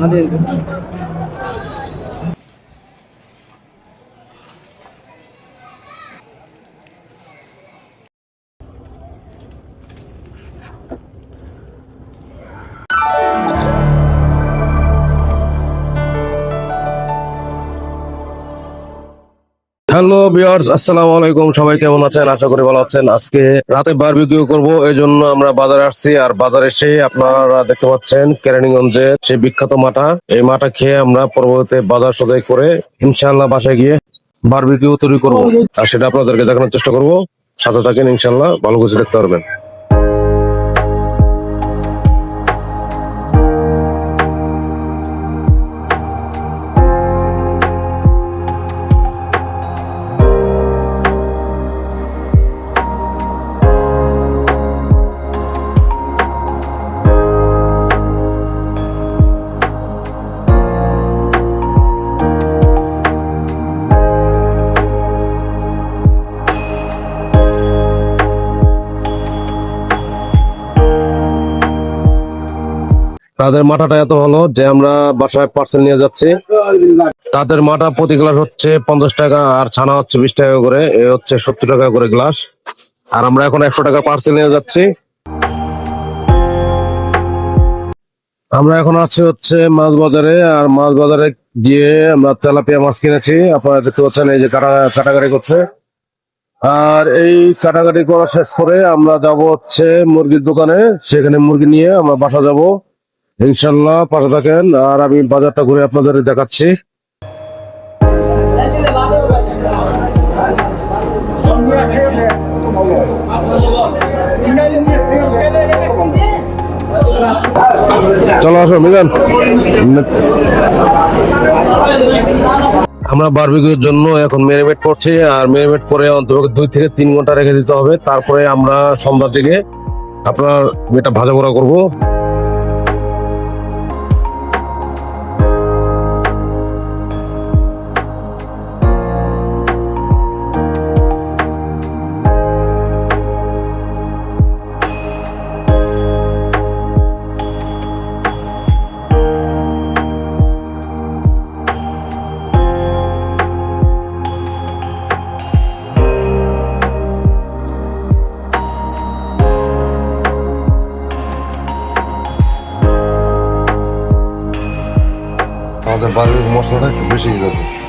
Hadi. Hello বিয়ার্স আসসালামু আলাইকুম। সবাই কেমন আছেন? আশা করি ভালো আছেন। আজকে রাতে বারবিকিউ করব এই জন্য আমরা বাজারে আসছি। আর বাজারে এসে আপনারা দেখতে পাচ্ছেন কেরানীগঞ্জের সেই বিখ্যাত মাটা এই মাটা খেয়ে আমরা পরবর্তীতে বাজার সদাই করে ইনশাল্লাহ বাসায় গিয়ে বারবিকিউ তৈরি করব। আর সেটা আপনাদেরকে দেখানোর চেষ্টা করব। সাথে থাকেন ইনশাল্লাহ ভালো কিছু দেখতে পারবেন। তাদের মাথাটা এত ভালো যে আমরা বাসায় পার্সেল নিয়ে যাচ্ছি। তাদের মাথা প্রতি গ্লাস হচ্ছে পঞ্চাশ টাকা আর ছানা হচ্ছে বিশ টাকা করে, এ হচ্ছে সত্তর টাকা করে গ্লাস আর আমরা এখন একশো টাকা পার্সেল নিয়ে যাচ্ছি। আমরা এখন আছি হচ্ছে মাছ বাজারে আর মাছ বাজারে গিয়ে আমরা তেলাপিয়া মাছ কিনেছি। আপনারা দেখতে পাচ্ছেন এই যে কাটা, কাটাকাটি করছে। আর এই কাটাকাটি করা শেষ করে আমরা যাব হচ্ছে মুরগির দোকানে। সেখানে মুরগি নিয়ে আমরা বাসা যাব। ইনশাল্লাহ পাশে থাকেন। আর আমি বাজারটা ঘুরে আপনাদের দেখাচ্ছি। চলো আসো, মিজান। আমরা বারবিকিউর জন্য এখন মেরিনেট করছি, আর মেরিনেট করে অন্তত দুই থেকে তিন ঘণ্টা রেখে দিতে হবে। তারপরে আমরা সন্ধ্যার দিকে আপনার এটা ভাজা পোড়া করব। বারবিকিউ মশলাটা একটু বেশি দিতে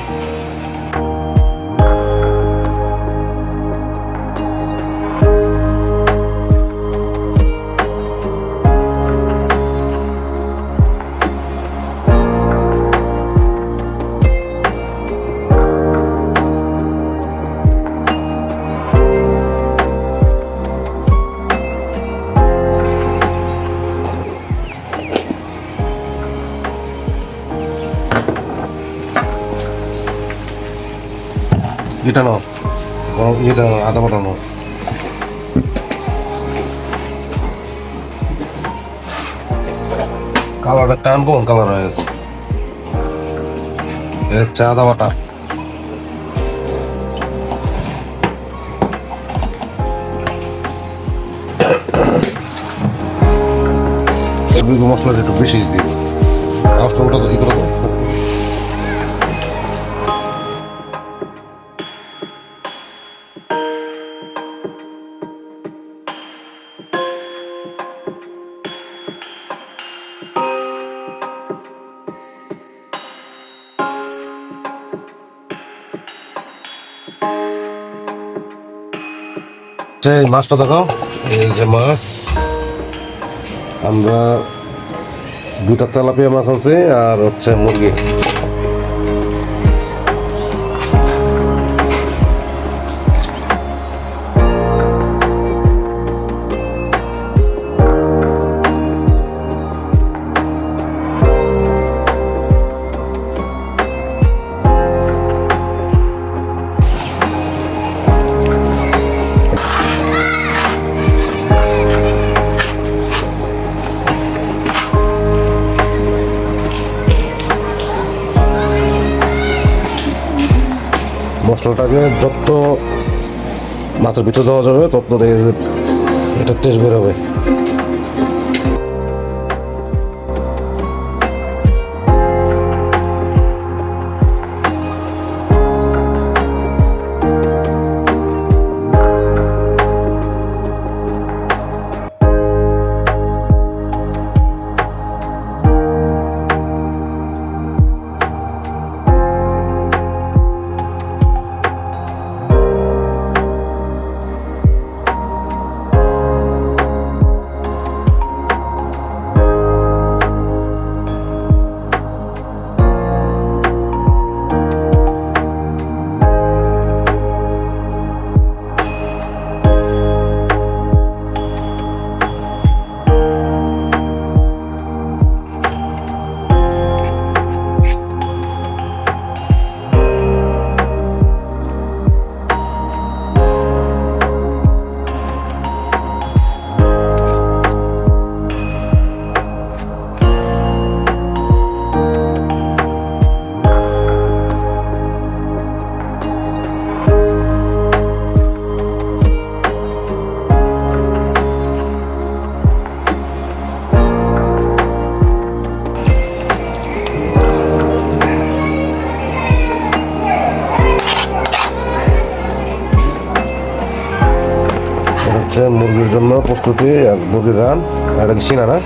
এটা নাও। ইয়েটা আদা বাটা নাও। কালারটা টান কোন কালার হয়ে গেছে। হচ্ছে আদা বাটা মশলাটা একটু বেশি দিই আওয়াজটা ওটা ই করে এই মাছটা দেখো। এই যে মাছ। আমরা দুটা তেলাপিয়া মাছ আছে আর হচ্ছে মুরগি। ভিতরে দেওয়া যাবে তত দেখে এটা টেস্ট বের হচ্ছে মুরগির জন্য প্রস্তুতি মুরগির রান এটা কি সিনা না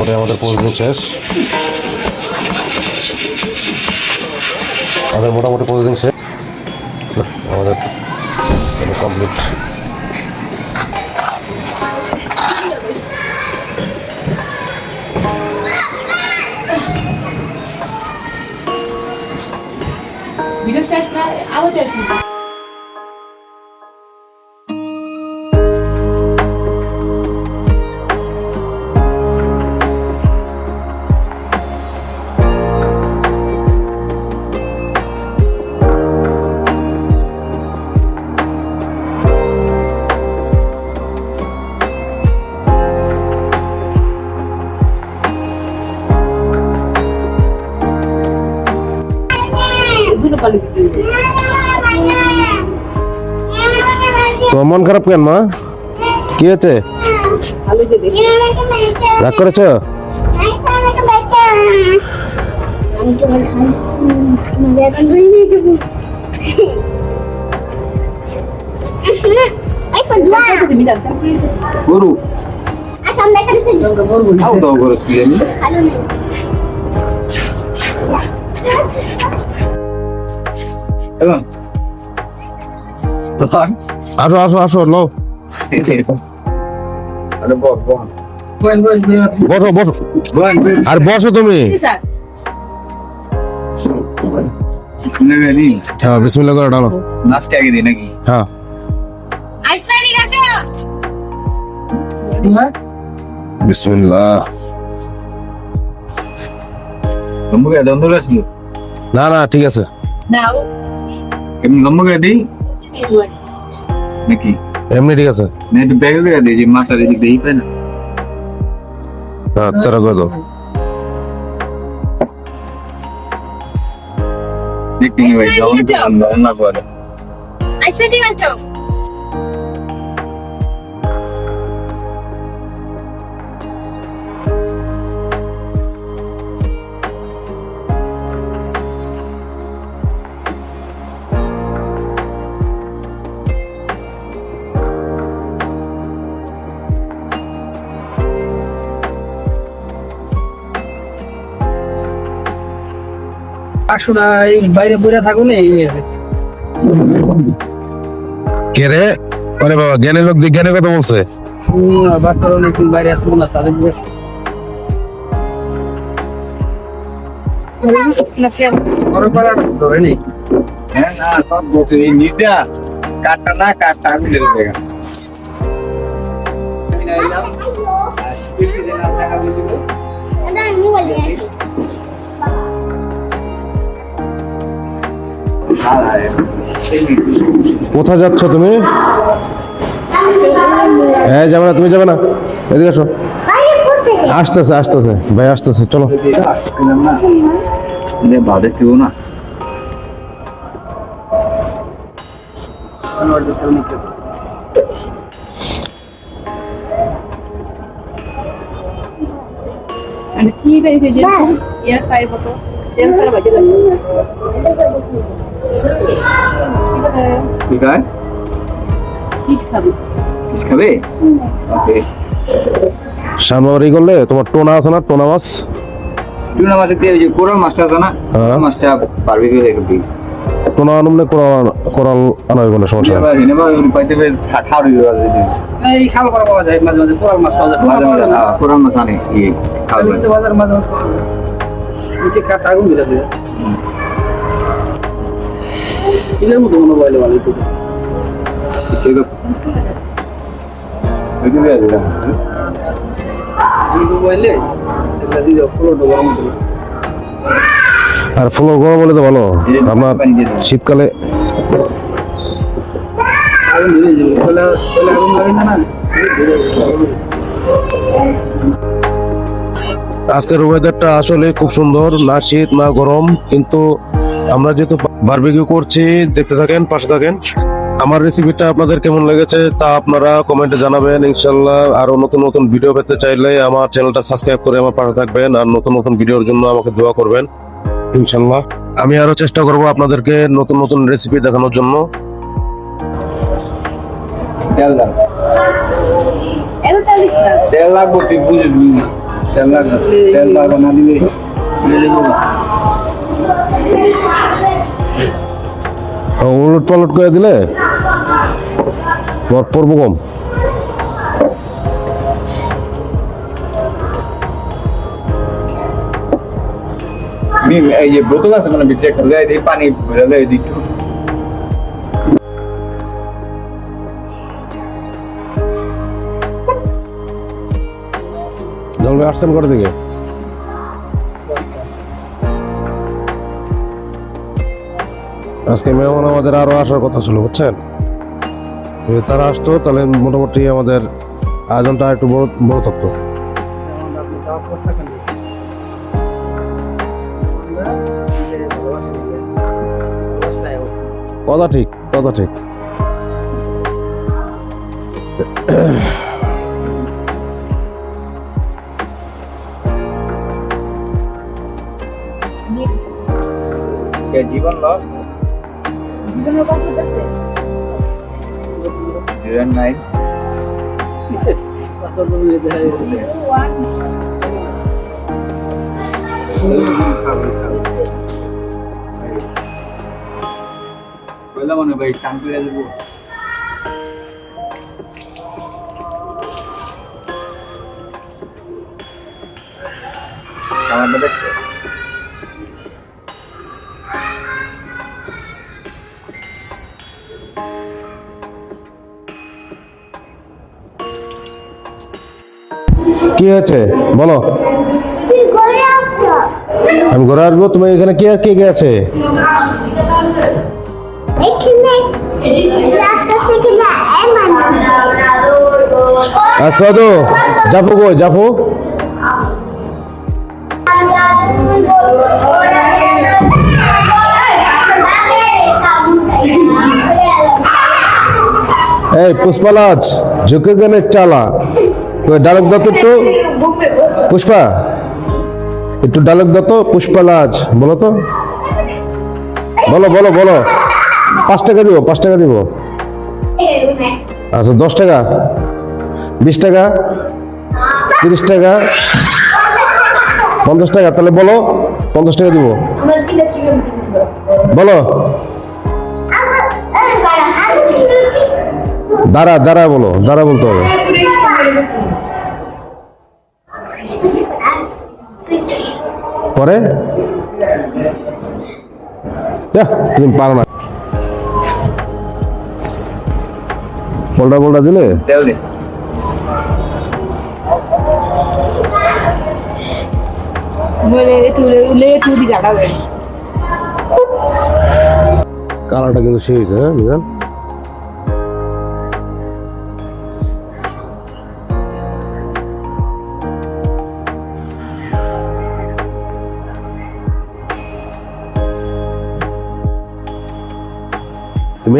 পরে আমাদের প্রস্তুতি শেষ। আমাদের মোটামুটি প্রতিদিন শেষ। আমাদের কমপ্লিট না আওয়াজ মন খারাপ কেন মা? কি হয়েছে? রাগ করেছ? গরু। আচ্ছা দাও এবং আসো আসো আসো লো আরে বল বল বল বল বসো। বসো আর বসো তুমি। হ্যাঁ বিসমিল্লাহ করে ডালো। লাস্টে আগে দিই নাকি? হ্যাঁ। বিসমিল্লাহ। দন্দর আসল না না ঠিক আছে। নাও। এমনি দম্বুকে দিই? নাকি? এমনি ঠিক আছে। না একটু ব্যাগে করে যে মাথার এদিক দেই পায় না? হ্যাঁ তারা করে দাও। দেখতে নি ভাই যাও না করে আইসাইডে গেছে আসলে এই বাইরে পড়ে থাকুন এই হয়েছে কে রে? আরে বাবা জ্ঞানের লোক দিয়ে কথা বলছে। বাচ্চারা অনেকদিন বাইরে আছে মনে আছে হ্যাঁ না সব বসে। এই না কাটটা আমি দেখা কোথায় যাচ্ছ তুমি? হ্যাঁ যাবে না তুমি যাবে না। এদিকে আসো। আসতেছে আসতেছে। ভাই আসতেছে চলো। বাদে কেউ না কি ফায়ার মতো। বাজে লাগবে। আছে ফিশ খাবে। ওকে। সামনে ই করলে তোমার টোনা আছে না? টোনা মাছ? টুনা মাছের দিয়ে ওই যে কোরাল মাছটা আছে না? হ্যাঁ। মাছটা বারবিকিউ দেখে প্লিজ টোনা আনুমনে কোরাল কোরাল আনা হইব না সমস্যা নেই। এনে বা ওই পাইতে পেরে ঠাড় যাবে যদি এই খাল করা পাওয়া যায় মাঝে মাঝে কোরাল মাছ পাওয়া যায়। মাঝে মাঝে হ্যাঁ, কোরাল মাছ আনে ইয়ে খাবে কালীগঞ্জে বাজার মাঝে মাঝে নিচে কাঠ আগুন দিতেছে। এগুলা দিয়ে ফ্লোটো গরম হতো না? আর ফুল গরম হলে তো ভালো। আপনার শীতকালে বলে বলে আজকের ওয়েদারটা আসলে খুব সুন্দর। না শীত না গরম। কিন্তু আমরা যেহেতু বারবিকিউ করছি, দেখতে থাকেন, পাশে থাকেন। আমার রেসিপিটা আপনাদের কেমন লেগেছে তা আপনারা কমেন্টে জানাবেন ইনশাল্লাহ আরও নতুন নতুন ভিডিও পেতে চাইলে আমার চ্যানেলটা সাবস্ক্রাইব করে আমার পাশে থাকবেন আর নতুন নতুন ভিডিওর জন্য আমাকে দোয়া করবেন ইনশাল্লাহ আমি আরও চেষ্টা করব আপনাদেরকে নতুন নতুন রেসিপি দেখানোর জন্য। তেল তেল লাগবো তেল না দিলে। উলট পালট করে দিলে? তোমার পড়ব কম। এই যে বোতল আছে মানে ভিতরে একটা দেয় দিই পানি দেয় দিই একটু আসছেন করে দিকে আজকে মেহমান আমাদের আরও আসার কথা ছিল, বুঝছেন? যদি তারা আসতো, তাহলে মোটামুটি আমাদের আয়োজনটা একটু বড় বড় থাকতো। কথা ঠিক কথা ঠিক। জীবন লস? জীবনের কত আছে জিরো নাইন বললাম মনে ভাই টান করে দেবো। আমারটা দেখছ? কি হয়েছে? বলো। আমি ঘরে আসব তুমি এখানে কে কে আছে? এমন আচ্ছা তো যাব গো যাব এই পুষ্পালাজ ঝুঁকে গেলে চালা? ডায়লগ দত্ত একটু। পুষ্পা, একটু ডায়লগ দত্ত পুষ্পালাজ, বলো তো। বলো বলো বলো। পাঁচ টাকা দিব, পাঁচ টাকা দিব। আচ্ছা দশ টাকা। বিশ টাকা, তিরিশ টাকা, পঞ্চাশ টাকা, তাহলে বলো, পঞ্চাশ টাকা দিব। বলো। দাঁড়া দাঁড়া বলো, দাঁড়া বলতে হবে। পরে তুমি পারো না। পোল্টা পোল্টা দিলে? কালারটা কিন্তু হয়েছে হ্যাঁ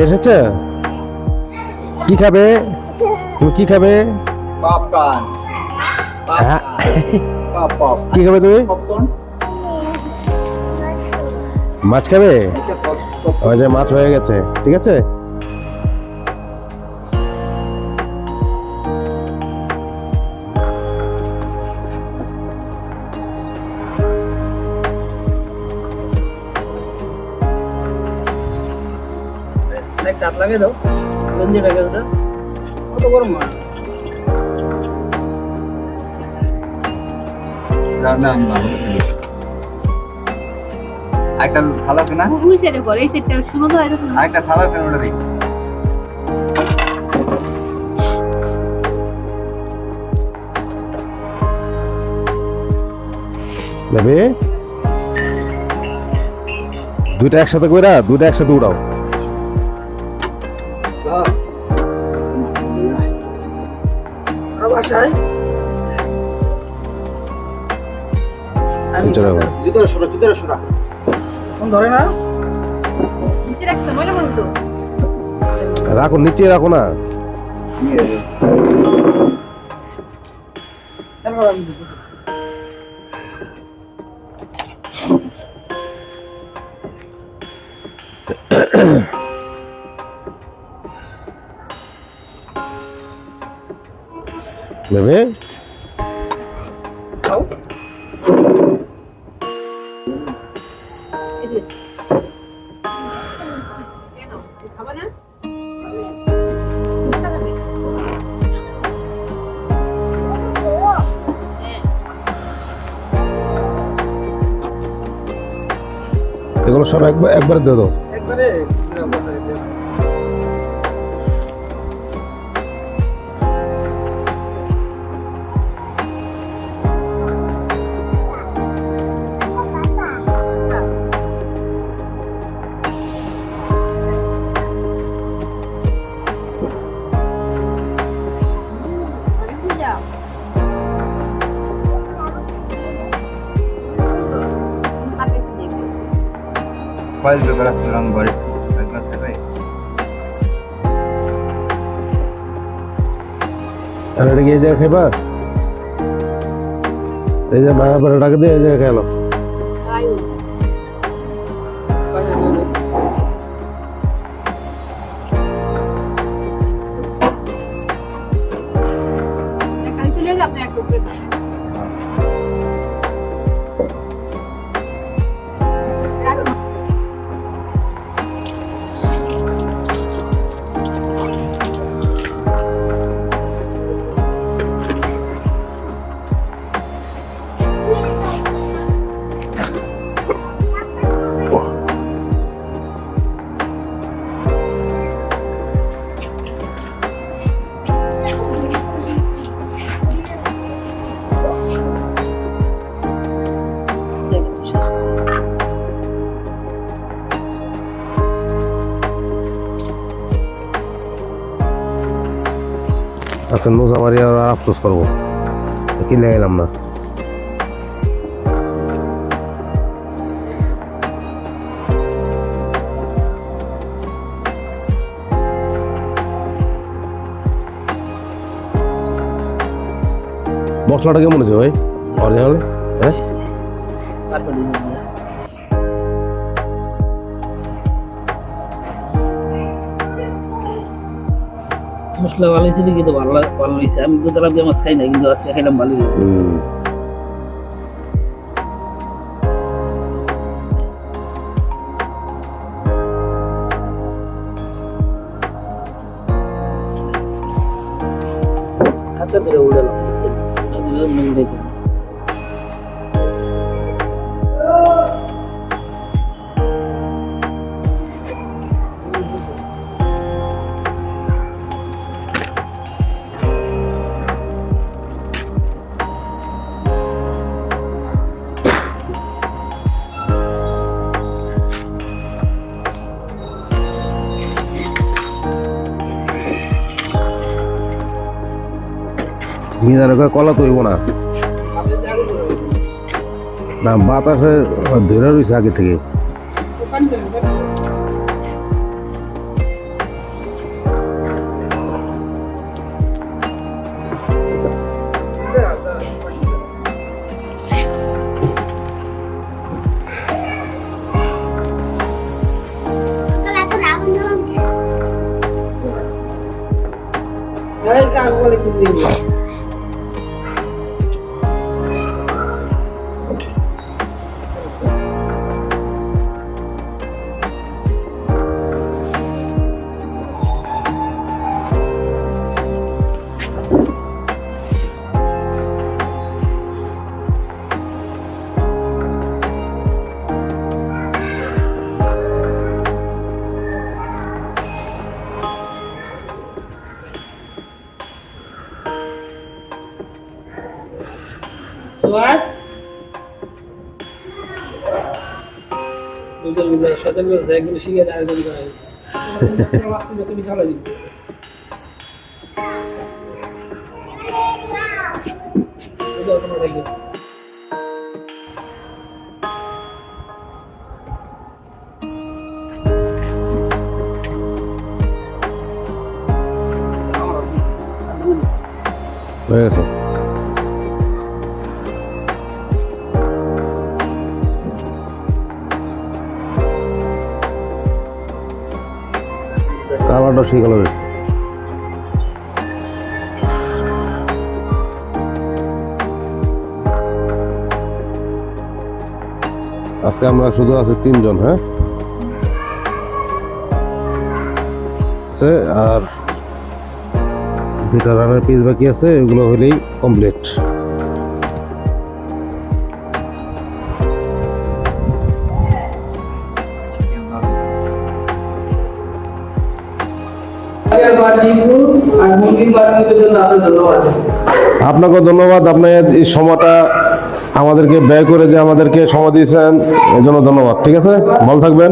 এসেছে? কি খাবে? তুমি কি খাবে? পপকর্ন। হ্যাঁ। কি খাবে তুমি? মাছ খাবে? ওই যে মাছ হয়ে গেছে। ঠিক আছে? একটা দাও গঞ্জি ব্যাগে দাও কত গরম হয় একটা থালা আছে না? ওই সাইডে করে এই সাইডটা শুনো তো এরকম আরেকটা থালা আছে ওটা নেবে দুইটা একসাথে কইরা দুইটা একসাথে উড়াও। বাসায় আমি ভিতরে সরা ভিতরে সরা। ফোন ধরে না? নিচে রাখছে ময়লা মানুষ রাখো নিচে রাখো না। তারপর আমি ভেবে এগুলো সব একবার একবারে দিয়ে দাও। কয়েল বেকার আসলাম ঘরে একবার খাবে তাহলে গিয়ে যা খাইবা এই যে মায়া পরে ডাক দিয়ে যা খাইলো আচ্ছা নোজ আমার আর আফসোস করব। কিনে এলাম না? মশলাটা কেমন হয়েছে ভাই? অরিজিনাল হ্যাঁ? মশলা ভালো হয়েছিল কিন্তু ভালো ভালো হয়েছে। আমি তো তারা আমার খাই না কিন্তু আজকে খাইলাম ভালো হয়েছে মিজানের কয় কলা তো হইব না। না বাতাসে ধরে রয়েছে আগে থেকে। ধোয়ার দুজন মিলে সতর্ক হয়েছে একজন শিখে আয়োজন করা। হয়েছে তুমি চলে দিবে কোনো কালার হয়েছে। আজকে আমরা শুধু আছি তিনজন হ্যাঁ? আছে, আর যেটা রানের পিস বাকি আছে, এগুলো হলেই কমপ্লিট আপনাকে ধন্যবাদ। আপনি এই সময়টা আমাদেরকে ব্যয় করে যে আমাদেরকে সময় দিয়েছেন, এর জন্য ধন্যবাদ। ঠিক আছে? ভালো থাকবেন।